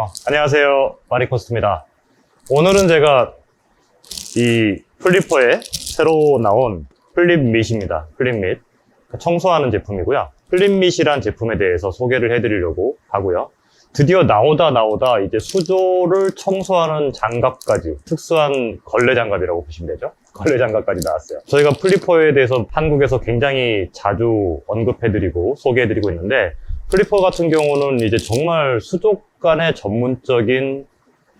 어, 안녕하세요. 마리코스트입니다. 오늘은 제가 이 플리퍼에 새로 나온 플립 밑입니다. 플립 밑. 청소하는 제품이고요. 플립 밑이란 제품에 대해서 소개를 해드리려고 하고요. 드디어 나오다 나오다 이제 수조를 청소하는 장갑까지 특수한 걸레 장갑이라고 보시면 되죠. 걸레 장갑까지 나왔어요. 저희가 플리퍼에 대해서 한국에서 굉장히 자주 언급해드리고 소개해드리고 있는데 플리퍼 같은 경우는 이제 정말 수족 간의 전문적인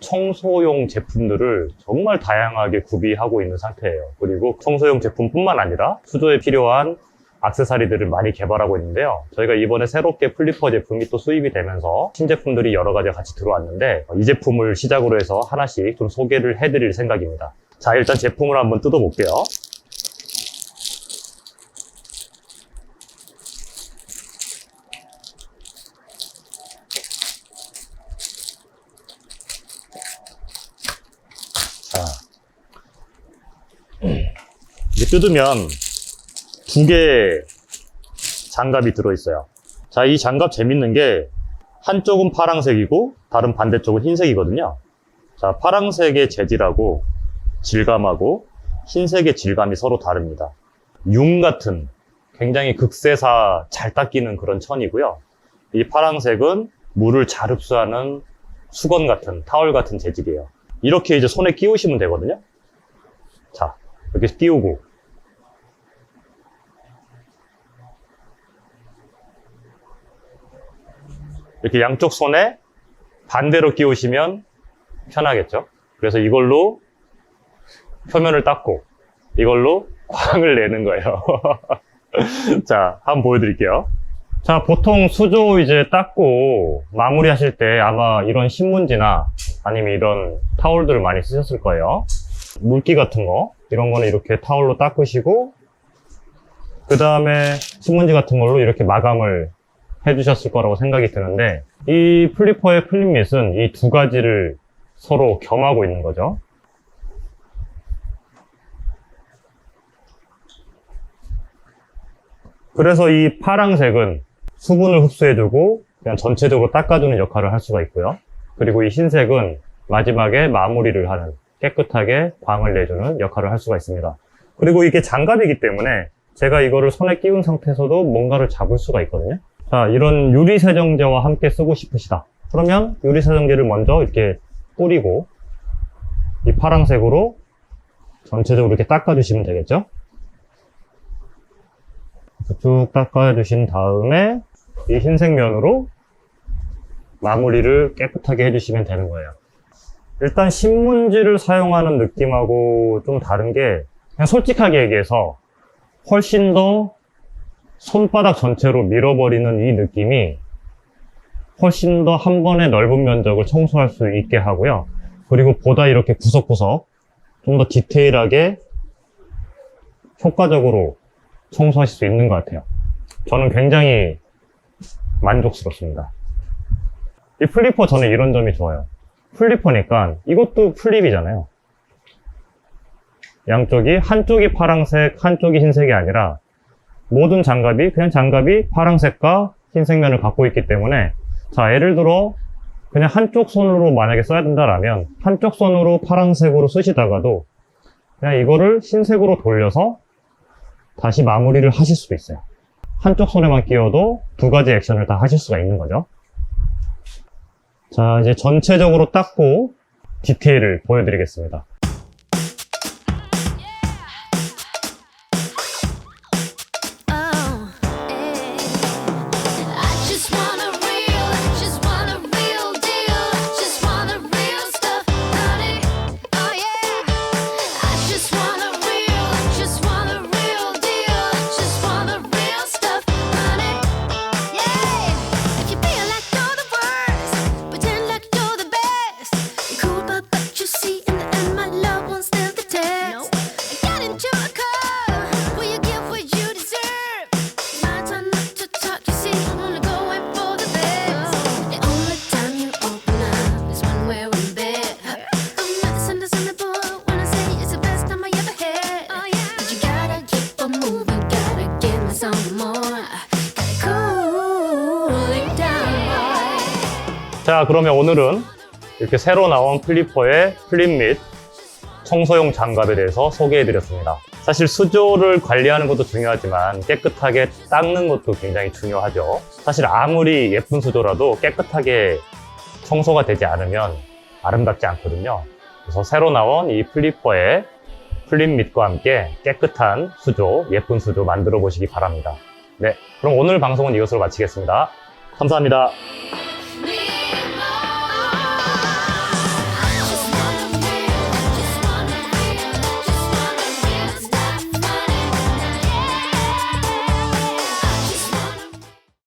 청소용 제품들을 정말 다양하게 구비하고 있는 상태예요. 그리고 청소용 제품뿐만 아니라 수조에 필요한 악세사리들을 많이 개발하고 있는데요. 저희가 이번에 새롭게 플리퍼 제품이 또 수입이 되면서 신제품들이 여러 가지가 같이 들어왔는데 이 제품을 시작으로 해서 하나씩 좀 소개를 해드릴 생각입니다. 자, 일단 제품을 한번 뜯어볼게요. 뜯으면 두개 장갑이 들어있어요. 자, 이 장갑 재밌는 게 한쪽은 파랑색이고 다른 반대쪽은 흰색이거든요. 자, 파랑색의 재질하고 질감하고 흰색의 질감이 서로 다릅니다. 융 같은 굉장히 극세사 잘 닦이는 그런 천이고요. 이 파랑색은 물을 잘 흡수하는 수건 같은 타월 같은 재질이에요. 이렇게 이제 손에 끼우시면 되거든요. 자, 이렇게 끼우고 이렇게 양쪽 손에 반대로 끼우시면 편하겠죠. 그래서 이걸로 표면을 닦고 이걸로 광을 내는 거예요. 자, 한번 보여드릴게요. 자, 보통 수조 이제 닦고 마무리 하실 때 아마 이런 신문지나 아니면 이런 타올들을 많이 쓰셨을 거예요. 물기 같은 거, 이런 거는 이렇게 타올로 닦으시고, 그 다음에 신문지 같은 걸로 이렇게 마감을 해주셨을 거라고 생각이 드는데, 이 플리퍼의 플립밋은 이 두 가지를 서로 겸하고 있는 거죠. 그래서 이 파랑색은 수분을 흡수해주고 그냥 전체적으로 닦아주는 역할을 할 수가 있고요. 그리고 이 흰색은 마지막에 마무리를 하는 깨끗하게 광을 내주는 역할을 할 수가 있습니다. 그리고 이게 장갑이기 때문에 제가 이거를 손에 끼운 상태에서도 뭔가를 잡을 수가 있거든요. 자, 이런 유리 세정제와 함께 쓰고 싶으시다. 그러면 유리 세정제를 먼저 이렇게 뿌리고 이 파랑색으로 전체적으로 이렇게 닦아주시면 되겠죠. 쭉 닦아주신 다음에 이 흰색 면으로 마무리를 깨끗하게 해주시면 되는 거예요. 일단 신문지를 사용하는 느낌하고 좀 다른 게 그냥 솔직하게 얘기해서 훨씬 더 손바닥 전체로 밀어버리는 이 느낌이 훨씬 더 한 번에 넓은 면적을 청소할 수 있게 하고요. 그리고 보다 이렇게 구석구석 좀 더 디테일하게 효과적으로 청소하실 수 있는 것 같아요. 저는 굉장히 만족스럽습니다. 이 플리퍼 저는 이런 점이 좋아요. 플리퍼니까 이것도 플립이잖아요. 양쪽이 한쪽이 파랑색, 한쪽이 흰색이 아니라 모든 장갑이 그냥 장갑이 파랑색과 흰색 면을 갖고 있기 때문에 자 예를 들어 그냥 한쪽 손으로 만약에 써야 된다라면 한쪽 손으로 파랑색으로 쓰시다가도 그냥 이거를 흰색으로 돌려서 다시 마무리를 하실 수도 있어요. 한쪽 손에만 끼워도 두 가지 액션을 다 하실 수가 있는 거죠. 자, 이제 전체적으로 닦고 디테일을 보여드리겠습니다. 자, 그러면 오늘은 이렇게 새로 나온 플리퍼의 플립 및 청소용 장갑에 대해서 소개해 드렸습니다. 사실 수조를 관리하는 것도 중요하지만 깨끗하게 닦는 것도 굉장히 중요하죠. 사실 아무리 예쁜 수조라도 깨끗하게 청소가 되지 않으면 아름답지 않거든요. 그래서 새로 나온 이 플리퍼의 플립 밑과 함께 깨끗한 수조, 예쁜 수조 만들어 보시기 바랍니다. 네, 그럼 오늘 방송은 이것으로 마치겠습니다. 감사합니다.